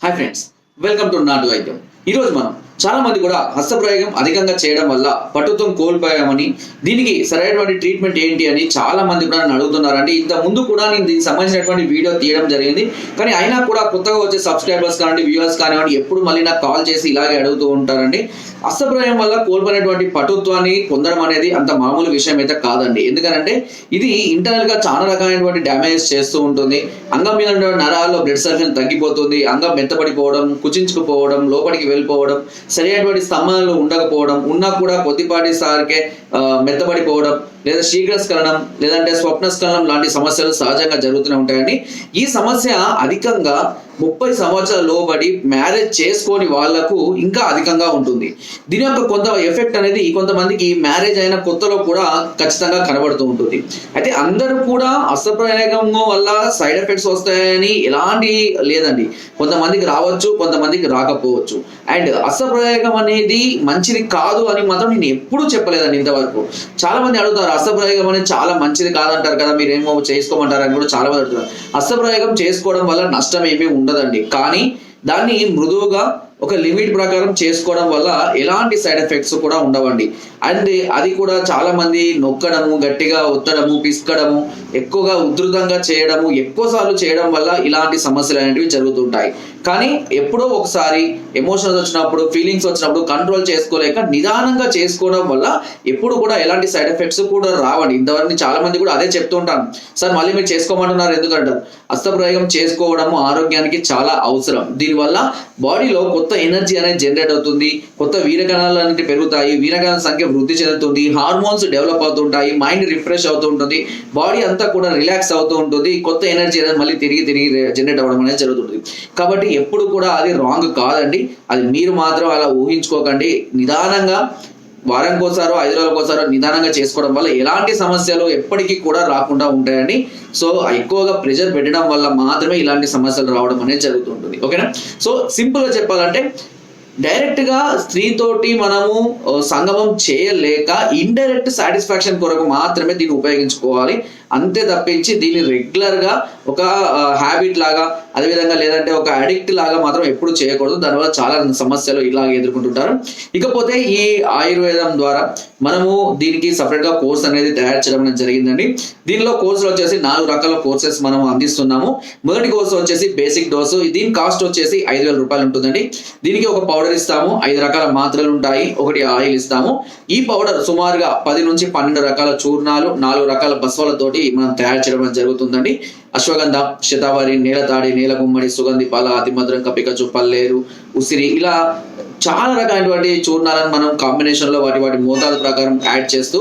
Hi friends welcome to నాటు వైద్యం ఈరోజు మనం చాలా మంది కూడా హస్తప్రయోగం అధికంగా చేయడం వల్ల పట్టుత్వం కోల్పోయామని దీనికి సరైనటువంటి ట్రీట్మెంట్ ఏంటి అని చాలా మంది కూడా నన్ను అడుగుతున్నారండి. ఇంత ముందు కూడా నేను దీనికి సంబంధించినటువంటి వీడియో తీయడం జరిగింది. కానీ అయినా కూడా కొత్తగా వచ్చే సబ్స్క్రైబర్స్ కానివ్వండి వ్యూవర్స్ కానివ్వండి ఎప్పుడు మళ్ళీ నాకు కాల్ చేసి ఇలాగే అడుగుతూ ఉంటారండి. హస్తప్రయోగం వల్ల కోల్పోయినటువంటి పటుత్వాన్ని పొందడం అనేది అంత మామూలు విషయం అయితే కాదండి. ఎందుకంటే ఇది ఇంటర్నల్గా చాలా రకమైనటువంటి డ్యామేజ్ చేస్తూ ఉంటుంది. అంగం మీద నరాల్లో బ్లడ్ సర్క్యులేషన్ తగ్గిపోతుంది. అంగం మెత్తపడిపోవడం కుచించుకుపోవడం లోపలికి వెళ్ళిపోవడం సరైనటువంటి స్తంభాలు ఉండకపోవడం ఉన్నా కూడా కొద్దిపాటి సార్కే ఆ, మెత్తబడిపోవడం లేదా శీఘ్రస్ఖలనం లేదంటే స్వప్నస్ఖలనం లాంటి సమస్యలు సహజంగా జరుగుతూనే ఉంటాయండి. ఈ సమస్య అధికంగా ముప్పై సంవత్సరాల లోబడి మ్యారేజ్ చేసుకోని వాళ్ళకు ఇంకా అధికంగా ఉంటుంది. దీని యొక్క కొంత ఎఫెక్ట్ అనేది కొంతమందికి మ్యారేజ్ అయిన కొత్తలో కూడా ఖచ్చితంగా కనబడుతూ ఉంటుంది. అయితే అందరూ కూడా అస్తప్రయోగం వల్ల సైడ్ ఎఫెక్ట్స్ వస్తాయని ఎలాంటి లేదండి. కొంతమందికి రావచ్చు కొంతమందికి రాకపోవచ్చు. అండ్ అస్తప్రయోగం అనేది మంచిది కాదు అని మాత్రం నేను ఎప్పుడూ చెప్పలేదండి ఇంతవరకు. చాలా మంది అడుగుతారు అస్తప్రయోగం అనేది చాలా మంచిది కాదంటారు కదా మీరేమో చేసుకోమంటారు అని కూడా చాలా మంది అడుగుతారు అస్తప్రయోగం చేసుకోవడం వల్ల నష్టం ఏమీ ఉండదండి. కానీ దాన్ని మృదువుగా ఒక లిమిట్ ప్రకారం చేసుకోవడం వల్ల ఎలాంటి సైడ్ ఎఫెక్ట్స్ కూడా ఉండవండి. అండ్ అది కూడా చాలా మంది నొక్కడము గట్టిగా ఒత్తడము పిసుకడము ఎక్కువగా ఉధృతంగా చేయడము ఎక్కువ సార్లు చేయడం వల్ల ఇలాంటి సమస్యలు అనేటివి జరుగుతుంటాయి. కానీ ఎప్పుడో ఒకసారి ఎమోషన్స్ వచ్చినప్పుడు ఫీలింగ్స్ వచ్చినప్పుడు కంట్రోల్ చేసుకోలేక నిదానంగా చేసుకోవడం వల్ల ఎప్పుడు కూడా ఎలాంటి సైడ్ ఎఫెక్ట్స్ కూడా రావండి. ఇంతవరకు చాలా మంది కూడా అదే చెప్తుంటాను సార్ మళ్ళీ మీరు చేసుకోమంటున్నారు ఎందుకంటారు? అస్తప్రయోగం చేసుకోవడము ఆరోగ్యానికి చాలా అవసరం. దీనివల్ల బాడీలో కొత్త కొత్త ఎనర్జీ అనేది జనరేట్ అవుతుంది కొత్త వీరకణాలు అనేవి పెరుగుతాయి వీరకణాల సంఖ్య వృద్ధి చెందుతుంది హార్మోన్స్ డెవలప్ అవుతుంటాయి మైండ్ రిఫ్రెష్ అవుతూ ఉంటుంది బాడీ అంతా కూడా రిలాక్స్ అవుతూ ఉంటుంది కొత్త ఎనర్జీ అనేది మళ్ళీ తిరిగి తిరిగి జనరేట్ అవ్వడం అనేది జరుగుతుంది. కాబట్టి ఎప్పుడు కూడా అది రాంగ్ కాదండి అది మీరు మాత్రం అలా ఊహించుకోకండి. నిదానంగా వారంకోసారో ఐదు రోజులకోసారో నిదానంగా చేసుకోవడం వల్ల ఎలాంటి సమస్యలు ఎప్పటికీ కూడా రాకుండా ఉంటాయని సో ఎక్కువగా ప్రెషర్ పెట్టడం వల్ల మాత్రమే ఇలాంటి సమస్యలు రావడం అనేది జరుగుతుంటుంది. ఓకేనా? సో సింపుల్గా చెప్పాలంటే డైరెక్ట్గా స్త్రీతోటి మనము సంగమం చేయలేక ఇండైరెక్ట్ సాటిస్ఫాక్షన్ కొరకు మాత్రమే దీన్ని ఉపయోగించుకోవాలి. అంతే తప్పించి దీన్ని రెగ్యులర్గా ఒక హ్యాబిట్ లాగా అదేవిధంగా లేదంటే ఒక అడిక్ట్ లాగా మాత్రం ఎప్పుడు చేయకూడదు. దానివల్ల చాలా సమస్యలు ఇలాగ ఎదుర్కొంటుంటారు. ఇకపోతే ఈ ఆయుర్వేదం ద్వారా మనము దీనికి సపరేట్గా కోర్స్ అనేది తయారు చేయడం అనేది జరిగిందండి. దీనిలో కోర్సులు వచ్చేసి నాలుగు రకాల కోర్సెస్ మనం అందిస్తున్నాము. మొదటి కోర్సు వచ్చేసి బేసిక్ డోసు దీని కాస్ట్ వచ్చేసి ఐదు వేల రూపాయలు ఉంటుందండి. దీనికి ఒక పౌడర్ ఇస్తాము. ఐదు రకాల మాత్రలు ఉంటాయి. ఒకటి ఆయిల్ ఇస్తాము. ఈ పౌడర్ సుమారుగా పది నుంచి పన్నెండు రకాల చూర్ణాలు నాలుగు రకాల బస్వాలతోటి మనం తయారు చేయడం జరుగుతుందండి. అశ్వగంధ శతావరి నీలతాడి నీల గుమ్మడి సుగంధి పాల అతిమధురం కపికచు పల్లేరు ఉసిరి ఇలా చాలా రకాలైనటువంటి చూర్ణాలను మనం కాంబినేషన్లో వాటి వాటి మోతాదు ప్రకారం యాడ్ చేస్తూ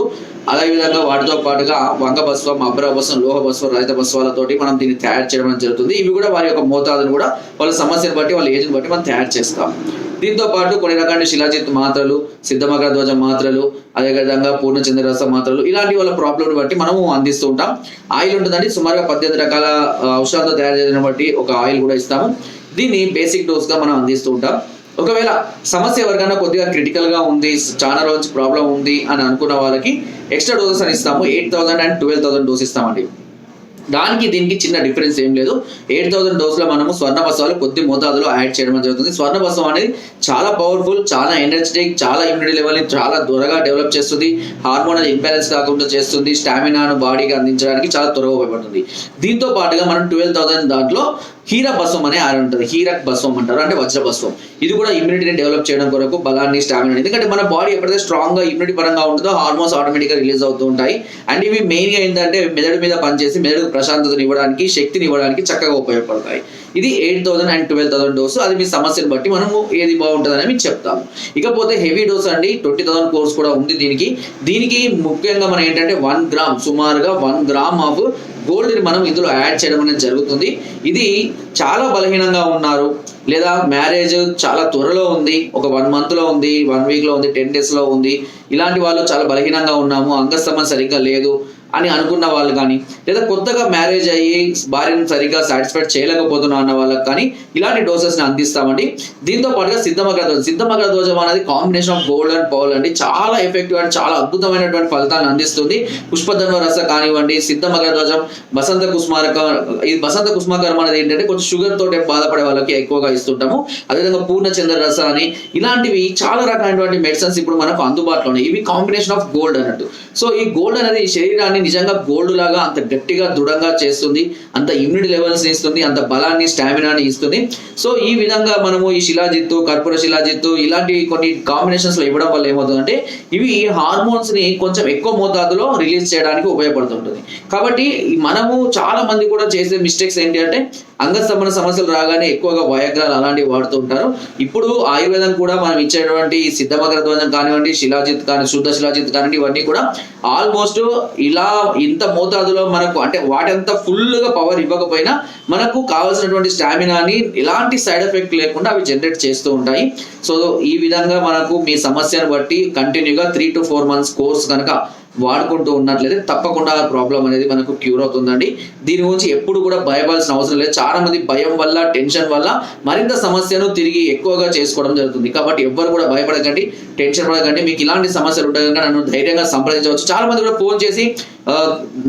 అదేవిధంగా వాటితో పాటుగా వంగ బస్వం అబ్ర బస్వం లోహ బస్వం రహిత భస్వాలతోటి మనం దీన్ని తయారు చేయడం జరుగుతుంది. ఇవి కూడా వారి యొక్క మోతాదును కూడా వాళ్ళ సమస్యను బట్టి వాళ్ళ ఏజ్ని బట్టి మనం తయారు చేస్తాం. దీంతో పాటు కొన్ని రకాల శిలాజిత్ మాత్రలు సిద్ధమగ ధ్వజ మాత్రలు అదేవిధంగా పూర్ణచంద్ర మాత్రలు ఇలాంటి వాళ్ళ ప్రాబ్లం బట్టి మనము అందిస్తూ ఉంటాం ఆయిల్ ఉంటుందండి సుమారుగా పద్దెనిమిది రకాల ఆ, ఔషధాలతో తయారు చేసిన బట్టి ఒక ఆయిల్ కూడా ఇస్తాము. దీన్ని బేసిక్ డోస్గా మనం అందిస్తూ ఉంటాం ఒకవేళ సమస్య ఎవరికైనా కొద్దిగా క్రిటికల్గా ఉంది చాలా రోజు ప్రాబ్లం ఉంది అని అనుకున్న వాళ్ళకి ఎక్స్ట్రా డోసెస్ అని ఇస్తాము. Eight thousand and twelve thousand dose ఇస్తామండి. దానికి దీనికి చిన్న డిఫరెన్స్ ఏం లేదు. ఎయిట్ థౌసండ్ డోస్లో మనము స్వర్ణ బస్సాలు కొద్ది మోతాదులో యాడ్ చేయడం జరుగుతుంది. స్వర్ణ బస్వం అనేది చాలా పవర్ఫుల్ చాలా ఎనర్జెటిక్ చాలా ఇమ్యూనిటీ లెవెల్ని చాలా త్వరగా డెవలప్ చేస్తుంది. హార్మోనల్ ఇంబ్యాలెన్స్ కాకుండా చేస్తుంది. స్టామినాను బాడీకి అందించడానికి చాలా త్వరగా ఉపయోగపడుతుంది. దీంతో పాటుగా మనం ట్వెల్వ్ థౌసండ్ దాంట్లో హీర బస్వం అనే ఆడ ఉంటుంది. హీరక్ బస్వం అంటారు అంటే వజ్ర బస్వం. ఇది కూడా ఇమ్యూనిటీని డెవలప్ చేయడం కొరకు బలాన్ని స్టామినా ఎందుకంటే మన బాడీ ఎప్పుడైతే స్ట్రాంగ్గా ఇమ్యూనిటీ పరంగా ఉంటుందో హార్మోన్స్ ఆటోమేటిక్గా రిలీజ్ అవుతూ ఉంటాయి. అండ్ ఇవి మెయిన్గా ఏంటంటే మెదడు మీద పనిచేసి మెదడు ప్రశాంతతను ఇవ్వడానికి శక్తిని ఇవ్వడానికి చక్కగా ఉపయోగపడతాయి. ఇది eight thousand and twelve thousand dose. అది మీ సమస్యను బట్టి మనము ఏది బాగుంటుందని మీకు చెప్తాము. ఇకపోతే హెవీ డోస్ అండి ట్వంటీ థౌసండ్ కోర్స్ కూడా ఉంది దీనికి. దీనికి ముఖ్యంగా మనం ఏంటంటే వన్ గ్రామ్ సుమారుగా వన్ గ్రామ్ ఆఫ్ గోల్డ్ని మనం ఇందులో యాడ్ చేయడం అనేది జరుగుతుంది. ఇది చాలా బలహీనంగా ఉన్నారు. లేదా మ్యారేజ్ చాలా త్వరలో ఉంది ఒక వన్ మంత్లో ఉంది వన్ వీక్లో ఉంది టెన్ డేస్లో ఉంది. ఇలాంటి వాళ్ళు చాలా బలహీనంగా ఉన్నాము అంగస్తమం సరిగ్గా లేదు అని అనుకున్న వాళ్ళు కానీ లేదా కొత్తగా మ్యారేజ్ అయ్యి భార్యను సరిగ్గా సాటిస్ఫైడ్ చేయలేకపోతున్నారు అన్న వాళ్ళకి కానీ ఇలాంటి డోసెస్ని అందిస్తామండి. దీంతో పాటుగా సిద్ధమగ్ర ధ్వజం సిద్ధమగ్ర ధ్వజం అనేది combination of gold and Paul అండి. చాలా ఎఫెక్టివ్ అండ్ చాలా అద్భుతమైనటువంటి ఫలితాన్ని అందిస్తుంది. పుష్పధన్వ రస కానివ్వండి సిద్ధమగ్ర ధ్వజం బసంత కుస్మారక ఇది బసంత కుస్మాకరం అనేది ఏంటంటే కొంచెం షుగర్ తోటే బాధపడే వాళ్ళకి ఎక్కువగా ఇస్తుంటాము. అదేవిధంగా పూర్ణచంద్ర రస అని ఇలాంటివి చాలా రకమైనటువంటి మెడిసిన్స్ ఇప్పుడు మనకు అందుబాటులో ఉన్నాయి. ఇవి కాంబినేషన్ ఆఫ్ గోల్డ్ అన్నట్టు. సో ఈ గోల్డ్ అనేది ఈ శరీరాన్ని నిజంగా గోల్డ్ లాగా అంత గట్టిగా దృఢంగా చేస్తుంది. అంత ఇమ్యూనిటీ లెవెల్స్ ఇస్తుంది. అంత బలాన్ని స్టామినాని ఇస్తుంది. సో ఈ విధంగా మనము ఈ శిలాజిత్తు కర్పూర శిలాజిత్తు ఇలాంటి కొన్ని కాంబినేషన్స్లో ఇవ్వడం వల్ల ఏమవుతుందంటే ఇవి హార్మోన్స్ని కొంచెం ఎక్కువ మోతాదులో రిలీజ్ చేయడానికి ఉపయోగపడుతుంటుంది. కాబట్టి మనము చాలా మంది కూడా చేసే మిస్టేక్స్ ఏంటి అంటే అంగస్తంభన సమస్యలు రాగానే ఎక్కువగా వయగ్రాలు అలాంటివి వాడుతూ ఉంటారు. ఇప్పుడు ఆయుర్వేదం కూడా మనం ఇచ్చేటువంటి సిద్ధమగర ధ్వజం కానివ్వండి శిలాజిత్ కానీ శుద్ధ శిలాజిత్ కానివ్వండి ఇవన్నీ కూడా ఆల్మోస్ట్ ఇలా ఇంత మోతాదులో మనకు అంటే వాటంతా ఫుల్గా పవర్ ఇవ్వకపోయినా మనకు కావాల్సినటువంటి స్టామినాని ఎలాంటి సైడ్ ఎఫెక్ట్ లేకుండా అవి జనరేట్ చేస్తూ ఉంటాయి. సో ఈ విధంగా మనకు మీ సమస్యను బట్టి కంటిన్యూగా three to four months course కనుక వాడుకుంటూ ఉన్నట్లయితే తప్పకుండా ఆ ప్రాబ్లం అనేది మనకు క్యూర్ అవుతుందండి. దీని గురించి ఎప్పుడు కూడా భయపడాల్సిన అవసరం లేదు. చాలా మంది భయం వల్ల టెన్షన్ వల్ల మరింత సమస్యను తిరిగి ఎక్కువగా చేసుకోవడం జరుగుతుంది. కాబట్టి ఎవ్వరు కూడా భయపడకండి టెన్షన్ పడకండి. మీకు ఇలాంటి సమస్యలు ఉంటాయి కనుక నన్ను ధైర్యంగా సంప్రదించవచ్చు. చాలా మంది కూడా ఫోన్ చేసి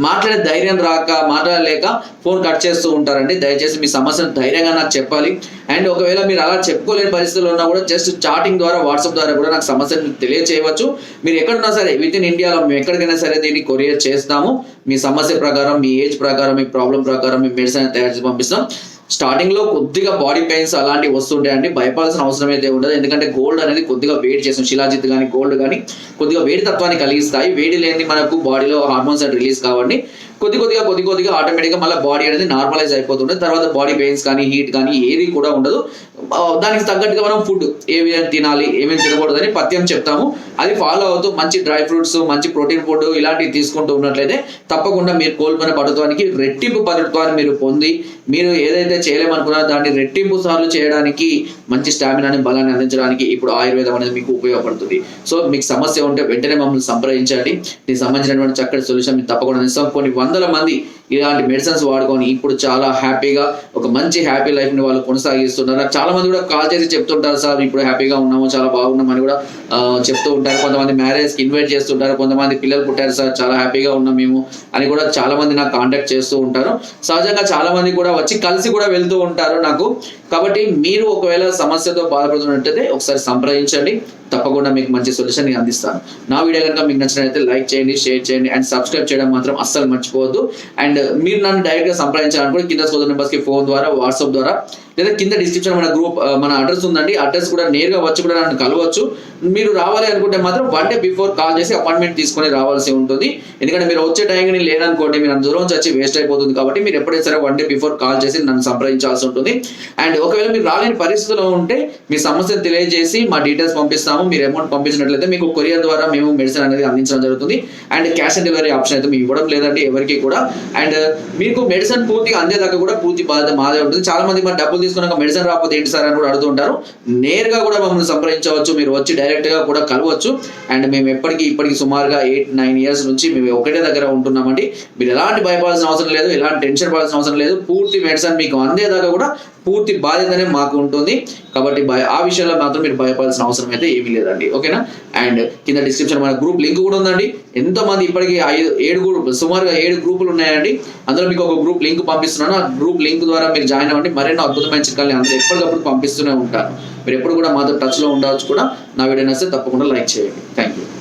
మాట్లాడే ధైర్యం రాక మాట్లాడలేక ఫోన్ కట్ చేస్తూ ఉంటారండి. దయచేసి మీ సమస్యను ధైర్యంగా నాకు చెప్పాలి. అండ్ ఒకవేళ మీరు అలా చెప్పుకోలేని పరిస్థితుల్లో ఉన్నా కూడా జస్ట్ చాటింగ్ ద్వారా వాట్సాప్ ద్వారా కూడా నాకు సమస్యను తెలియచేయవచ్చు. మీరు ఎక్కడున్నా సరే విత్ ఇన్ ఇండియాలో మేము ఎక్కడికైనా సరే దీన్ని కొరియర్ చేస్తాము. మీ సమస్య ప్రకారం మీ ఏజ్ ప్రకారం మీ ప్రాబ్లం ప్రకారం మీ మెడిసిన్ తయారు చేసి పంపిస్తాం. స్టార్టింగ్లో కొద్దిగా బాడీ పెయిన్స్ అలాంటివి వస్తుంటాయండి. భయపడాల్సిన అవసరం అయితే ఉండదు. ఎందుకంటే గోల్డ్ అనేది కొద్దిగా వేడి చేస్తాం శిలాజిత్ కానీ గోల్డ్ కానీ కొద్దిగా వేడి తత్వాన్ని కలిగిస్తాయి. వేడి లేని మనకు బాడీలో హార్మోన్స్ అనేది రిలీజ్ కావండి. కొద్ది కొద్దిగా కొద్ది కొద్దిగా ఆటోమేటిక్గా మళ్ళీ బాడీ అనేది నార్మలైజ్ అయిపోతుంది తర్వాత బాడీ పెయిన్స్ కానీ హీట్ కానీ ఏది కూడా ఉండదు. దానికి తగ్గట్టుగా మనం ఫుడ్ ఏమేమి తినాలి ఏమేమి తినకూడదని పథ్యం చెప్తాము. అది ఫాలో అవుతూ మంచి డ్రై ఫ్రూట్స్ మంచి ప్రోటీన్ ఫుడ్ ఇలాంటివి తీసుకుంటూ ఉన్నట్లయితే తప్పకుండా మీరు కోల్పోయిన పటుత్వానికి రెట్టింపు పదత్వాన్ని మీరు పొంది మీరు ఏదైతే చేయలేమనుకున్నారో దాన్ని రెట్టింపు సార్లు చేయడానికి మంచి స్టామినాని బలాన్ని అందించడానికి ఇప్పుడు ఆయుర్వేదం అనేది మీకు ఉపయోగపడుతుంది. సో మీకు సమస్య ఉంటే వెంటనే మమ్మల్ని సంప్రదించండి. దీనికి సంబంధించినటువంటి చక్కటి సొల్యూషన్ మీకు తప్పకుండా ఇస్తాం కొన్ని వందల మంది ఇలాంటి మెడిసిన్స్ వాడుకొని ఇప్పుడు చాలా హ్యాపీగా ఒక మంచి హ్యాపీ లైఫ్ని వాళ్ళు కొనసాగిస్తున్నారు. చాలా మంది కూడా కాల్ చేసి చెప్తుంటారు సార్ ఇప్పుడు హ్యాపీగా ఉన్నాము చాలా బాగున్నాం అని కూడా చెప్తూ ఉంటారు. కొంతమంది మ్యారేజ్కి ఇన్వైట్ చేస్తుంటారు కొంతమంది పిల్లలు పుట్టారు సార్ చాలా హ్యాపీగా ఉన్నాం మేము అని కూడా చాలా మంది నాకు కాంటాక్ట్ చేస్తూ ఉంటారు. సహజంగా చాలా మంది కూడా వచ్చి కలిసి కూడా వెళ్తూ ఉంటారు నాకు. కాబట్టి మీరు ఒకవేళ సమస్యతో బాధపడుతున్నట్టయితే ఒకసారి సంప్రదించండి. తప్పకుండా మీకు మంచి సొల్యూషన్ అందిస్తాను. నా వీడియో కనుక మీకు నచ్చినట్లయితే లైక్ చేయండి షేర్ చేయండి అండ్ సబ్స్క్రైబ్ చేయడం మాత్రం అస్సలు మర్చిపోవద్దు. అండ్ మీరు నన్ను డైరెక్ట్గా సంప్రదించాలనుకుంటే కింద సోదరు నెంబర్స్కి ఫోన్ ద్వారా వాట్సాప్ ద్వారా లేదా కింద డిస్క్రిప్షన్ మన గ్రూప్ మన అడ్రస్ ఉందండి అడ్రస్ కూడా నేరుగా వచ్చి కూడా నన్ను కలవచ్చు. మీరు రావాలి అనుకుంటే మాత్రం వన్ డే బిఫోర్ కాల్ చేసి అపాయింట్మెంట్ తీసుకొని రావాల్సి ఉంటుంది. ఎందుకంటే మీరు వచ్చే టైంకి నేను లేదనుకోండి మీరు అంత దూరం నుంచి వచ్చి వేస్ట్ అయిపోతుంది కాబట్టి మీరు ఎప్పుడైనా సరే వన్ డే బిఫోర్ కాల్ చేసి నన్ను సంప్రదించాల్సి ఉంటుంది. అండ్ ఒకవేళ మీరు రాలేని పరిస్థితిలో ఉంటే మీ సమస్యను తెలియజేసి మా డీటెయిల్స్ పంపిస్తాము. మీరు అమౌంట్ పంపించినట్లయితే మీకు కొరియర్ ద్వారా మేము మెడిసిన్ అనేది అందించడం జరుగుతుంది. And cash on delivery option అయితే మేము ఇవ్వడం లేదండి ఎవరికి కూడా. అండ్ మీకు మెడిసిన్ పూర్తిగా అందేదాకా కూడా పూర్తి బాధ్యత మాదే ఉంటుంది. చాలా మంది మన డబ్బులు తీసుకున్నాక మెడిసిన్ రాకపోతే ఏంటి సార్ అని కూడా అడుగుతుంటారు నేరుగా కూడా మమ్మల్ని సంప్రదించవచ్చు మీరు వచ్చి డైరెక్ట్గా కూడా కలవచ్చు. అండ్ మేము ఎప్పటికీ ఇప్పటికి సుమారుగా ఎయిట్ నైన్ ఇయర్స్ నుంచి మేము ఒకటే దగ్గర ఉంటున్నామండి. మీరు ఎలాంటి భయపడాల్సిన అవసరం లేదు ఎలాంటి టెన్షన్ పడాల్సిన అవసరం లేదు. పూర్తి మెడిసిన్ మీకు అందేదాకా కూడా పూర్తి బాధ్యతనే మాకు ఉంటుంది. కాబట్టి భయ ఆ విషయంలో మాత్రం మీరు భయపడాల్సిన అవసరం అయితే ఏమీ లేదండి. ఓకేనా? అండ్ కింద డిస్క్రిప్షన్ మన గ్రూప్ లింక్ కూడా ఉందండి. ఎంతో మంది ఇప్పటికి ఐదు ఏడు గ్రూప్ సుమారుగా ఏడు గ్రూపులు ఉన్నాయండి. అందులో మీకు ఒక గ్రూప్ లింక్ పంపిస్తున్నాను. ఆ గ్రూప్ లింక్ ద్వారా మీరు జాయిన్ అవ్వండి. మరెన్నో అద్భుతమైన చిట్కాలు అందరూ ఎప్పటికప్పుడు పంపిస్తూనే ఉంటాను మీరు ఎప్పుడు కూడా మాతో టచ్లో ఉండవచ్చు కూడా. నా వీడియో నచ్చితే తప్పకుండా లైక్ చేయండి. Thank you